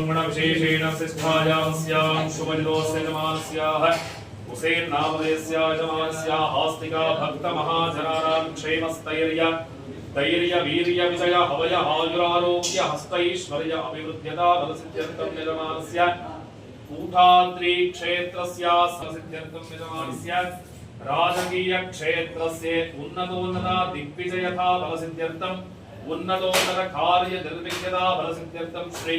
ब्रह्मणविशेषेण सिष्ठायां स्यां शुभजितोऽस्य जमानस्याः हुसेन् नामधेयस्य यजमानस्याः आस्तिका भक्तमहाजनानां क्षेमस्थैर्य धैर्य वीर्य विजय हवय आयुरारोग्य हस्तैश्वर्य अभिवृद्ध्यता बलसिद्ध्यर्थं यजमानस्य कूठाद्री क्षेत्रस्य सिद्ध्यर्थं यजमानस्य राजकीयक्षेत्रस्य उन्नतोन्नता दिग्विजयता बलसिद्ध्यर्थम् उन्नतोन्नत कार्य निर्विघ्नता बलसिद्ध्यर्थं श्री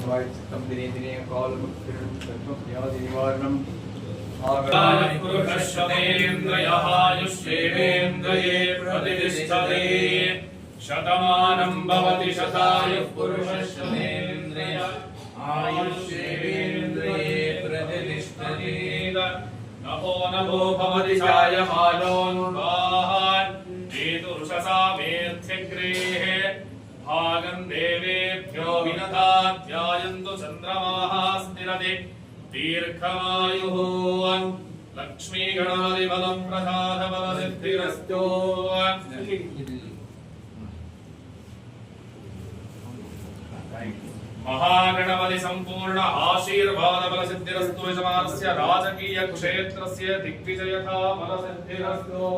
شاشتے شوتی شتا آیوشی نمو نمو दीर्घमायुः लक्ष्मीगणादिबलं प्रसादबलसिद्धिरस्तु महागणपति सम्पूर्ण आशीर्वाद बलसिद्धिरस्तु यजमानस्य राजकीय क्षेत्रस्य दिग्विजयता बलसिद्धिरस्तु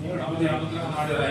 ನೀವು ನಮ್ಮದೇ ಆಮಂತ್ರಣ ಮಾಡಿದ್ರೆ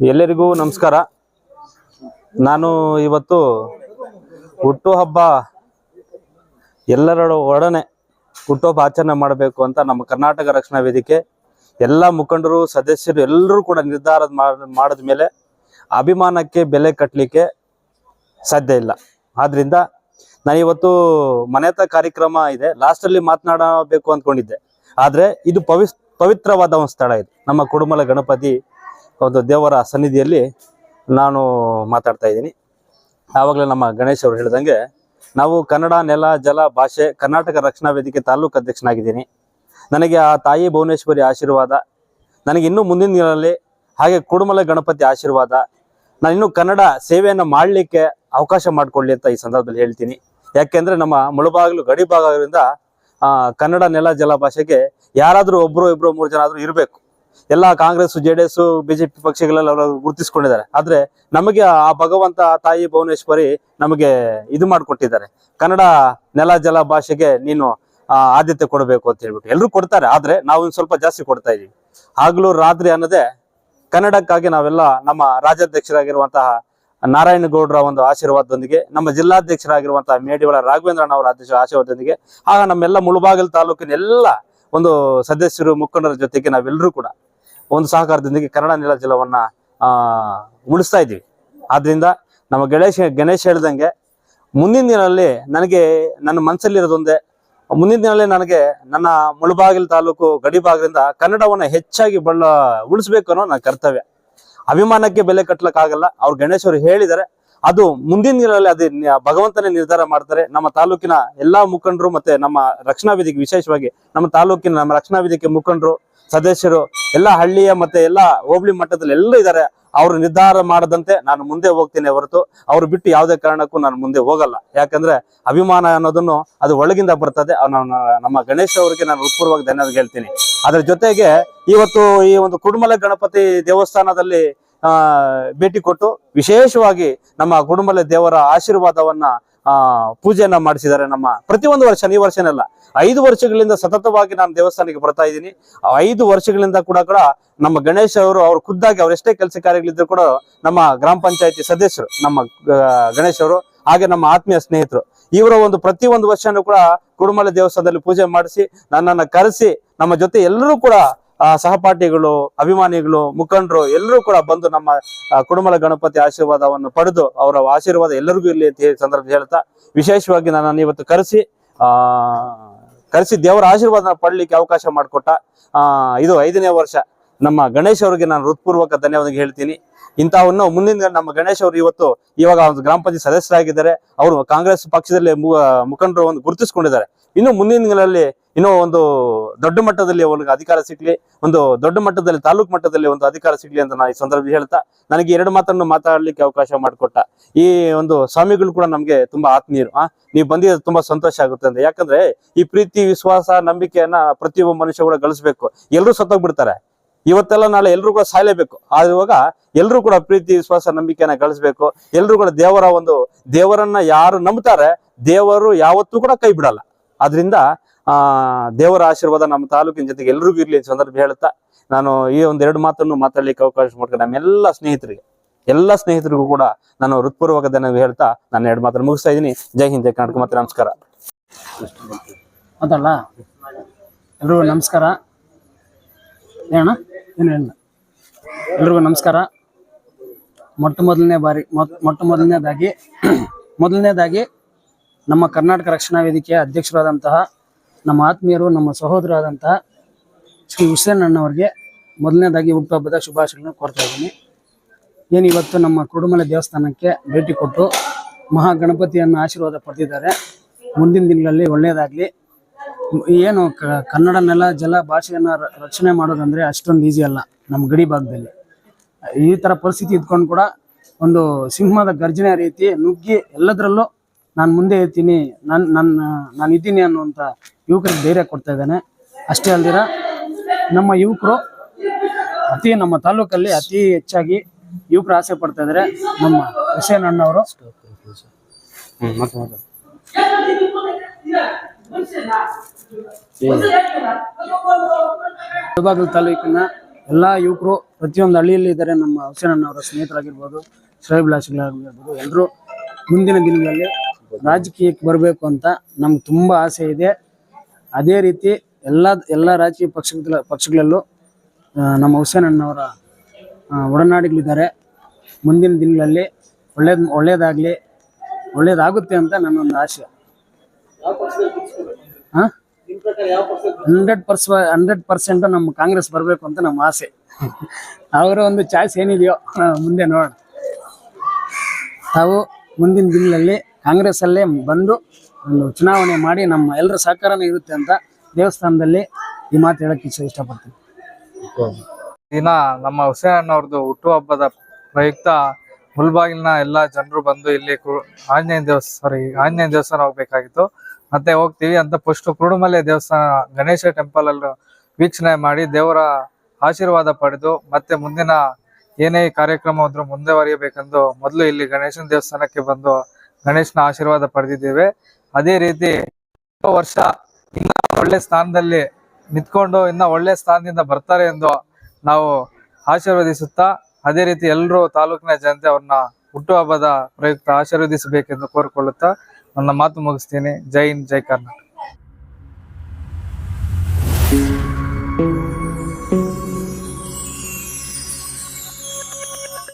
ಎಲ್ಲರಿಗೂ ನಮಸ್ಕಾರ. ನಾನು ಇವತ್ತು ಹುಟ್ಟು ಹಬ್ಬ ಎಲ್ಲರ ಒಡನೆ ಹುಟ್ಟುಹಬ್ಬ ಆಚರಣೆ ಮಾಡಬೇಕು ಅಂತ ನಮ್ಮ ಕರ್ನಾಟಕ ರಕ್ಷಣಾ ವೇದಿಕೆ ಎಲ್ಲ ಮುಖಂಡರು, ಸದಸ್ಯರು ಎಲ್ಲರೂ ಕೂಡ ನಿರ್ಧಾರ ಮಾಡಿದ ಮೇಲೆ ಅಭಿಮಾನಕ್ಕೆ ಬೆಲೆ ಕಟ್ಟಲಿಕ್ಕೆ ಸಾಧ್ಯ ಇಲ್ಲ. ಆದ್ರಿಂದ ನಾನು ಇವತ್ತು ಮನೆತ ಕಾರ್ಯಕ್ರಮ ಇದೆ. ಲಾಸ್ಟಲ್ಲಿ ಮಾತನಾಡಬೇಕು ಅಂದ್ಕೊಂಡಿದ್ದೆ. ಆದರೆ ಇದು ಪವಿತ್, ಪವಿತ್ರವಾದ ಒಂದು ಸ್ಥಳ ಇದು. ನಮ್ಮ ಕುಡುಮಲ ಗಣಪತಿ ಒಂದು ದೇವರ ಸನ್ನಿಧಿಯಲ್ಲಿ ನಾನು ಮಾತಾಡ್ತಾ ಇದ್ದೀನಿ. ಆವಾಗಲೇ ನಮ್ಮ ಗಣೇಶ್ ಅವರು ಹೇಳಿದಂಗೆ ನಾವು ಕನ್ನಡ ನೆಲ, ಜಲ, ಭಾಷೆ, ಕರ್ನಾಟಕ ರಕ್ಷಣಾ ವೇದಿಕೆ ತಾಲೂಕು ಅಧ್ಯಕ್ಷನಾಗಿದ್ದೀನಿ. ನನಗೆ ಆ ತಾಯಿ ಭುವನೇಶ್ವರಿ ಆಶೀರ್ವಾದ, ನನಗೆ ಇನ್ನೂ ಮುಂದಿನ ದಿನಗಳಲ್ಲಿ ಹಾಗೆ ಕುಡುಮಲೆ ಗಣಪತಿ ಆಶೀರ್ವಾದ, ನಾನು ಇನ್ನು ಕನ್ನಡ ಸೇವೆಯನ್ನು ಮಾಡಲಿಕ್ಕೆ ಅವಕಾಶ ಮಾಡಿಕೊಳ್ಳಿ ಅಂತ ಈ ಸಂದರ್ಭದಲ್ಲಿ ಹೇಳ್ತೀನಿ. ಯಾಕೆಂದ್ರೆ ನಮ್ಮ ಮುಳುಬಾಗಿಲು, ಗಡಿ ಭಾಗದಿಂದ ಕನ್ನಡ ನೆಲ ಜಲ ಭಾಷೆಗೆ ಯಾರಾದ್ರೂ ಒಬ್ರು ಇಬ್ರು ಮೂರು ಜನ ಆದರೂ ಇರಬೇಕು. ಎಲ್ಲ Congress J D S BJP ಪಕ್ಷಗಳೆಲ್ಲ ಅವ್ರು ಗುರುತಿಸ್ಕೊಂಡಿದ್ದಾರೆ. ಆದ್ರೆ ನಮಗೆ ಆ ಭಗವಂತ ತಾಯಿ ಭುವನೇಶ್ವರಿ ನಮಗೆ ಇದು ಮಾಡಿಕೊಟ್ಟಿದ್ದಾರೆ. ಕನ್ನಡ ನೆಲ ಜಲ ಭಾಷೆಗೆ ನೀನು ಆದ್ಯತೆ ಕೊಡಬೇಕು ಅಂತ ಹೇಳ್ಬಿಟ್ಟು. ಎಲ್ಲರೂ ಕೊಡ್ತಾರೆ, ಆದ್ರೆ ನಾವು ಸ್ವಲ್ಪ ಜಾಸ್ತಿ ಕೊಡ್ತಾ ಇದೀವಿ. ಆಗ್ಲೂ ರಾತ್ರಿ ಅನ್ನೋದೇ ಕನ್ನಡಕ್ಕಾಗಿ ನಾವೆಲ್ಲ ನಮ್ಮ ರಾಜ್ಯಾಧ್ಯಕ್ಷರಾಗಿರುವಂತಹ ನಾರಾಯಣಗೌಡರ ಒಂದು ಆಶೀರ್ವಾದದೊಂದಿಗೆ, ನಮ್ಮ ಜಿಲ್ಲಾಧ್ಯಕ್ಷರಾಗಿರುವಂತಹ ಮೇಡಿವಳ ರಾಘವೇಂದ್ರಣ್ಣ ಅವರ ಅಧ್ಯಕ್ಷ ಆಶೀರ್ವಾದದೊಂದಿಗೆ, ಆಗ ನಮ್ಮೆಲ್ಲ ಮುಳುಬಾಗಿಲು ತಾಲೂಕಿನ ಎಲ್ಲ ಒಂದು ಸದಸ್ಯರು, ಮುಖಂಡರ ಜೊತೆಗೆ ನಾವೆಲ್ಲರೂ ಕೂಡ ಒಂದು ಸಹಕಾರದೊಂದಿಗೆ ಕನ್ನಡ ನೆಲ ಜಲವನ್ನ, ಆ, ಉಳಿಸ್ತಾ ಇದ್ದೀವಿ ಆದ್ರಿಂದ ನಮ್ಮ ಗಣೇಶ ಗಣೇಶ್ ಹೇಳ್ದಂಗೆ, ಮುಂದಿನ ದಿನದಲ್ಲಿ ನನಗೆ ನನ್ನ ಮನಸ್ಸಲ್ಲಿರೋದೊಂದೇ ಮುಂದಿನ ದಿನಗಳಲ್ಲಿ ನನಗೆ ನನ್ನ ಮುಳುಬಾಗಿಲು ತಾಲೂಕು ಗಡಿ ಭಾಗದಿಂದ ಕನ್ನಡವನ್ನ ಹೆಚ್ಚಾಗಿ ಬಳ್ಳ ಉಳಿಸ್ಬೇಕು ಅನ್ನೋ ನನ್ನ ಕರ್ತವ್ಯ. ಅಭಿಮಾನಕ್ಕೆ ಬೆಲೆ ಕಟ್ಟಲಕ್ಕಾಗಲ್ಲ ಅವ್ರು ಗಣೇಶವರು ಹೇಳಿದರೆ ಅದು ಮುಂದಿನ ದಿನಗಳಲ್ಲಿ ಅದು ಭಗವಂತನೇ ನಿರ್ಧಾರ ಮಾಡ್ತಾರೆ. ನಮ್ಮ ತಾಲೂಕಿನ ಎಲ್ಲಾ ಮುಖಂಡರು ಮತ್ತೆ ನಮ್ಮ ರಕ್ಷಣಾ ವೇದಿಕೆ, ವಿಶೇಷವಾಗಿ ನಮ್ಮ ತಾಲೂಕಿನ ನಮ್ಮ ರಕ್ಷಣಾ ವೇದಿಕೆ ಮುಖಂಡರು, ಸದಸ್ಯರು, ಎಲ್ಲ ಹಳ್ಳಿಯ ಮತ್ತೆ ಎಲ್ಲ ಹೋಬಳಿ ಮಟ್ಟದಲ್ಲಿ ಎಲ್ಲ ಇದ್ದಾರೆ. ಅವರು ನಿರ್ಧಾರ ಮಾಡದಂತೆ ನಾನು ಮುಂದೆ ಹೋಗ್ತೇನೆ ಹೊರತು ಅವ್ರು ಬಿಟ್ಟು ಯಾವುದೇ ಕಾರಣಕ್ಕೂ ನಾನು ಮುಂದೆ ಹೋಗಲ್ಲ. ಯಾಕಂದ್ರೆ ಅಭಿಮಾನ ಅನ್ನೋದನ್ನು ಅದು ಒಳಗಿಂದ ಬರ್ತದೆ. ನಮ್ಮ- ಗಣೇಶ್ ಅವರಿಗೆ ನಾನು ಉತ್ಪೂರ್ವವಾಗಿ ಧನ್ಯವಾದ ಹೇಳ್ತೀನಿ. ಅದರ ಜೊತೆಗೆ ಇವತ್ತು ಈ ಒಂದು ಕುಡುಮಲ ಗಣಪತಿ ದೇವಸ್ಥಾನದಲ್ಲಿ ಭೇಟಿ ಕೊಟ್ಟು ವಿಶೇಷವಾಗಿ ನಮ್ಮ ಕುಡುಮಲ ದೇವರ ಆಶೀರ್ವಾದವನ್ನ ಆ, ಪೂಜೆಯನ್ನ ಮಾಡಿಸಿದ್ದಾರೆ ನಮ್ಮ ಪ್ರತಿಯೊಂದು ವರ್ಷ, ಈ ವರ್ಷನೆಲ್ಲ, ಐದು ವರ್ಷಗಳಿಂದ ಸತತವಾಗಿ ನಾನು ದೇವಸ್ಥಾನಕ್ಕೆ ಬರ್ತಾ ಇದ್ದೀನಿ. ಐದು ವರ್ಷಗಳಿಂದ ಕೂಡ ಕೂಡ ನಮ್ಮ ಗಣೇಶ್ ಅವರು, ಅವ್ರು ಖುದ್ದಾಗಿ ಅವರೆಷ್ಟೇ ಕೆಲಸ ಕಾರ್ಯಗಳಿದ್ರು ಕೂಡ ನಮ್ಮ ಗ್ರಾಮ ಪಂಚಾಯತಿ ಸದಸ್ಯರು, ನಮ್ಮ ಗಣೇಶ್ ಅವರು, ಹಾಗೆ ನಮ್ಮ ಆತ್ಮೀಯ ಸ್ನೇಹಿತರು, ಇವರ ಒಂದು ಪ್ರತಿ ಒಂದು ವರ್ಷನೂ ಕೂಡ ಕುಡುಮಲೆ ದೇವಸ್ಥಾನದಲ್ಲಿ ಪೂಜೆ ಮಾಡಿಸಿ ನನ್ನನ್ನು ಕರೆಸಿ ನಮ್ಮ ಜೊತೆ ಎಲ್ಲರೂ ಕೂಡ ಸಹಪಾಠಿಗಳು ಅಭಿಮಾನಿಗಳು ಮುಖಂಡರು ಎಲ್ಲರೂ ಕೂಡ ಬಂದು ನಮ್ಮ ಆ, ಕುಡುಮಲ ಗಣಪತಿ ಆಶೀರ್ವಾದವನ್ನು ಪಡೆದು ಅವರ ಆಶೀರ್ವಾದ ಎಲ್ಲರಿಗೂ ಇರಲಿ ಅಂತ ಹೇಳಿ ಸಂದರ್ಭ ಹೇಳ್ತಾ ವಿಶೇಷವಾಗಿ ನನ್ನನ್ನು ಇವತ್ತು ಕರೆಸಿ ಆ ಕರೆಸಿ ದೇವರ ಆಶೀರ್ವಾದನ ಪಡ್ಲಿಕ್ಕೆ ಅವಕಾಶ ಮಾಡಿಕೊಟ್ಟ ಆ ಇದು ಐದನೇ ವರ್ಷ. ನಮ್ಮ ಗಣೇಶ್ ಅವರಿಗೆ ನಾನು ಹೃತ್ಪೂರ್ವಕ ಧನ್ಯವಾದ ಹೇಳ್ತೀನಿ. ಇಂಥವನ್ನು ಮುಂದಿನ ನಮ್ಮ ಗಣೇಶ್ ಅವರು ಇವತ್ತು ಇವಾಗ ಒಂದು ಗ್ರಾಮ ಪಂಚಾಯತ್ ಸದಸ್ಯರಾಗಿದ್ದಾರೆ. ಅವರು ಕಾಂಗ್ರೆಸ್ ಪಕ್ಷದಲ್ಲಿ ಮುಖಂಡರು ಒಂದು ಗುರುತಿಸ್ಕೊಂಡಿದ್ದಾರೆ. ಇನ್ನು ಮುಂದಿನ ದಿನಗಳಲ್ಲಿ ಇನ್ನೂ ಒಂದು ದೊಡ್ಡ ಮಟ್ಟದಲ್ಲಿ ಅವನಿಗೆ ಅಧಿಕಾರ ಸಿಗ್ಲಿ, ಒಂದು ದೊಡ್ಡ ಮಟ್ಟದಲ್ಲಿ, ತಾಲೂಕು ಮಟ್ಟದಲ್ಲಿ ಒಂದು ಅಧಿಕಾರ ಸಿಗ್ಲಿ ಅಂತ ನಾನು ಈ ಸಂದರ್ಭದಲ್ಲಿ ಹೇಳ್ತಾ, ನನಗೆ ಎರಡು ಮಾತನ್ನು ಮಾತಾಡ್ಲಿಕ್ಕೆ ಅವಕಾಶ ಮಾಡಿಕೊಟ್ಟ ಈ ಒಂದು ಸ್ವಾಮಿಗಳು ಕೂಡ ನಮ್ಗೆ ತುಂಬಾ ಆತ್ಮೀಯರು, ಆ? ನೀವು ಬಂದಿದ್ದು ತುಂಬಾ ಸಂತೋಷ ಆಗುತ್ತೆ ಅಂತ. ಯಾಕಂದ್ರೆ ಈ ಪ್ರೀತಿ, ವಿಶ್ವಾಸ, ನಂಬಿಕೆಯನ್ನ ಪ್ರತಿಯೊಬ್ಬ ಮನುಷ್ಯ ಕೂಡ ಗಳಿಸ್ಬೇಕು. ಎಲ್ಲರೂ ಸತ್ತೋಗ್ಬಿಡ್ತಾರೆ. ಇವತ್ತೆಲ್ಲ ನಾಳೆ ಎಲ್ರು ಕೂಡ ಸಾಯಲೇಬೇಕು. ಇವಾಗ ಎಲ್ರು ಕೂಡ ಪ್ರೀತಿ, ವಿಶ್ವಾಸ, ನಂಬಿಕೆಯನ್ನ ಗಳಿಸ್ಬೇಕು. ಎಲ್ರು ಕೂಡ ದೇವರ ಒಂದು ದೇವರನ್ನ ಯಾರು ನಂಬ್ತಾರೆ, ದೇವರು ಯಾವತ್ತೂ ಕೂಡ ಕೈ ಬಿಡಲ್ಲ. ಆದ್ರಿಂದ, ಆ, ದೇವರ ಆಶೀರ್ವಾದ ನಮ್ಮ ತಾಲೂಕಿನ ಜೊತೆಗೆ ಎಲ್ರಿಗೂ ಇರ್ಲಿ ಸಂದರ್ಭ ಹೇಳ್ತಾ ನಾನು ಈ ಒಂದ್ ಎರಡು ಮಾತನ್ನು ಮಾತಾಡ್ಲಿಕ್ಕೆ ಅವಕಾಶ ಮಾಡ್ಕೊಂಡು. ನಮ್ಮೆಲ್ಲ ಸ್ನೇಹಿತರಿಗೆ, ಎಲ್ಲ ಸ್ನೇಹಿತರಿಗೂ ಕೂಡ ನಾನು ಹೃತ್ಪೂರ್ವಕ ದಿನ ಹೇಳ್ತಾ, ನಾನು ಎರಡು ಮಾತನ್ನು ಮುಗಿಸ್ತಾ ಇದ್ದೀನಿ. ಜೈ ಹಿಂದ್, ಜೈ ಕರ್ನಾಟಕ, ಮತ್ತೆ ನಮಸ್ಕಾರ. ಅದಲ್ಲ ಎಲ್ರಿಗೂ ನಮಸ್ಕಾರ. ಏನು ಹೇಳ ಎಲ್ರಿಗೂ ನಮಸ್ಕಾರ. ಮೊಟ್ಟ ಮೊದಲನೇ ಬಾರಿ ಮೊಟ್- ಮೊಟ್ಟ ಮೊದಲನೇದಾಗಿ ಮೊದಲನೇದಾಗಿ ನಮ್ಮ ಕರ್ನಾಟಕ ರಕ್ಷಣಾ ವೇದಿಕೆಯ ಅಧ್ಯಕ್ಷರಾದಂತಹ ನಮ್ಮ ಆತ್ಮೀಯರು, ನಮ್ಮ ಸಹೋದರಾದಂತಹ ಶ್ರೀ ಹುಸೇನ್ ಅಣ್ಣವ್ರಿಗೆ ಮೊದಲನೇದಾಗಿ ಹುಟ್ಟುಹಬ್ಬದ ಶುಭಾಶಯಗಳನ್ನು ಕೋರ್ತಾ ಇದ್ದೀನಿ. ಏನು ಇವತ್ತು ನಮ್ಮ ಕುಡುಮಲೆ ದೇವಸ್ಥಾನಕ್ಕೆ ಭೇಟಿ ಕೊಟ್ಟು ಮಹಾಗಣಪತಿಯನ್ನು ಆಶೀರ್ವಾದ ಪಡೆದಿದ್ದಾರೆ. ಮುಂದಿನ ದಿನಗಳಲ್ಲಿ ಒಳ್ಳೆಯದಾಗಲಿ. ಏನು ಕನ್ನಡ ನೆಲ, ಜಲ ಭಾಷೆಯನ್ನು ರಕ್ಷಣೆ ಮಾಡೋದಂದರೆ ಅಷ್ಟೊಂದು ಈಸಿ ಅಲ್ಲ ನಮ್ಮ ಗಡಿ ಭಾಗದಲ್ಲಿ. ಈ ಥರ ಪರಿಸ್ಥಿತಿ ಇದ್ಕೊಂಡು ಕೂಡ ಒಂದು ಸಿಂಹದ ಗರ್ಜನೆ ರೀತಿ ನುಗ್ಗಿ ಎಲ್ಲದರಲ್ಲೂ ನಾನು ಮುಂದೆ ಇರ್ತೀನಿ ನನ್ನ ನನ್ನ ನಾನು ಇದ್ದೀನಿ ಅನ್ನುವಂಥ ಯುವಕರಿಗೆ ಧೈರ್ಯ ಕೊಡ್ತಾ ಇದ್ದಾನೆ. ಅಷ್ಟೇ ಅಲ್ದಿರ ನಮ್ಮ ಯುವಕರು ಅತಿ ನಮ್ಮ ತಾಲೂಕಲ್ಲಿ ಅತಿ ಹೆಚ್ಚಾಗಿ ಯುವಕರು ಆಸೆ ಪಡ್ತಾ ಇದ್ದಾರೆ. ನಮ್ಮ ಹುಸೇನ್ ಅಣ್ಣವರು. ಮುಳಬಾಗಿಲು ತಾಲೂಕಿನ ಎಲ್ಲ ಯುವಕರು ಪ್ರತಿಯೊಂದು ಹಳ್ಳಿಯಲ್ಲಿ ಇದ್ದಾರೆ. ನಮ್ಮ ಹುಸೇನ್ ಅವರ ಸ್ನೇಹಿತರಾಗಿರ್ಬೋದು ಶ್ರೇಯಭಿಲಾಷಿಗಳಾಗಿರ್ಬೋದು ಎಲ್ಲರೂ ಮುಂದಿನ ದಿನಗಳಲ್ಲಿ ರಾಜಕೀಯಕ್ಕೆ ಬರಬೇಕು ಅಂತ ನಮ್ಗೆ ತುಂಬ ಆಸೆ ಇದೆ. ಅದೇ ರೀತಿ ಎಲ್ಲ ಎಲ್ಲ ರಾಜಕೀಯ ಪಕ್ಷಗಳ, ಪಕ್ಷಗಳಲ್ಲೂ ನಮ್ಮ ಹುಸೇನಣ್ಣವರ ಅಣ್ಣವರ ಒಡನಾಡಿಗಳಿದ್ದಾರೆ. ಮುಂದಿನ ದಿನಗಳಲ್ಲಿ ಒಳ್ಳೇದು, ಒಳ್ಳೇದಾಗಲಿ, ಒಳ್ಳೇದಾಗುತ್ತೆ ಅಂತ ನನ್ನೊಂದು ಆಸೆ. ಹಂಡ್ರೆಡ್ ಪರ್ಸ್, ಹಂಡ್ರೆಡ್ ಪರ್ಸೆಂಟ್ ನಮ್ಮ ಕಾಂಗ್ರೆಸ್ ಬರಬೇಕು ಅಂತ ನಮ್ಮ ಆಸೆ. ಅವರ ಒಂದು ಚಾಯ್ಸ್ ಏನಿದೆಯೋ ಮುಂದೆ ನೋಡೋಣ. ತಾವು ಮುಂದಿನ ದಿನಗಳಲ್ಲಿ ಕಾಂಗ್ರೆಸ್ ಅಲ್ಲೇ ಬಂದು ಒಂದು ಚುನಾವಣೆ ಮಾಡಿ ನಮ್ಮ ಎಲ್ಲರ ಸಹಕಾರನೂ ಇರುತ್ತೆ ಅಂತ ದೇವಸ್ಥಾನದಲ್ಲಿ ಈ ಮಾತು ಹೇಳಕ್ಕೆ ಇಷ್ಟ ಇಷ್ಟಪಡ್ತೀನಿ. ದಿನ ನಮ್ಮ ಹುಸೇನ ಅವ್ರದ್ದು ಹುಟ್ಟುಹಬ್ಬದ ಪ್ರಯುಕ್ತ ಮುಲ್ಬಾಗಿಲಿನ ಎಲ್ಲಾ ಜನರು ಬಂದು ಇಲ್ಲಿ ಆಂಜನೇಯ ದೇವಸ್ಥಾನ ಸಾರಿ ಆಂಜನೇಯ ದೇವಸ್ಥಾನ ಹೋಗ್ಬೇಕಾಗಿತ್ತು. ಮತ್ತೆ ಹೋಗ್ತೀವಿ ಅಂತ ಫಸ್ಟ್ ಕುರುಡುಮಲೆ ದೇವಸ್ಥಾನ, ಗಣೇಶ ಟೆಂಪಲ್ ಅಲ್ಲಿ ವೀಕ್ಷಣೆ ಮಾಡಿ ದೇವರ ಆಶೀರ್ವಾದ ಪಡೆದು ಮತ್ತೆ ಮುಂದಿನ ಏನೇ ಕಾರ್ಯಕ್ರಮ ಹೋದ್ರು ಮುಂದೆವರಿಯಬೇಕೆಂದು ಮೊದಲು ಇಲ್ಲಿ ಗಣೇಶನ ದೇವಸ್ಥಾನಕ್ಕೆ ಬಂದು ಗಣೇಶನ ಆಶೀರ್ವಾದ ಪಡೆದಿದ್ದೇವೆ. ಅದೇ ರೀತಿ ವರ್ಷ ಇನ್ನ ಒಳ್ಳೆ ಸ್ಥಾನದಲ್ಲಿ ನಿಂತ್ಕೊಂಡು ಇನ್ನ ಒಳ್ಳೆ ಸ್ಥಾನದಿಂದ ಬರ್ತಾರೆ ಎಂದು ನಾವು ಆಶೀರ್ವದಿಸುತ್ತಾ, ಅದೇ ರೀತಿ ಎಲ್ಲರೂ ತಾಲೂಕಿನ ಜನತೆ ಅವ್ರನ್ನ ಹುಟ್ಟುಹಬ್ಬದ ಪ್ರಯುಕ್ತ ಆಶೀರ್ವದಿಸಬೇಕೆಂದು ಕೋರಿಕೊಳ್ಳುತ್ತಾ ನನ್ನ ಮಾತು ಮುಗಿಸ್ತೀನಿ. ಜೈ ಹಿಂದ್, ಜೈ ಕರ್ನಾಟಕ.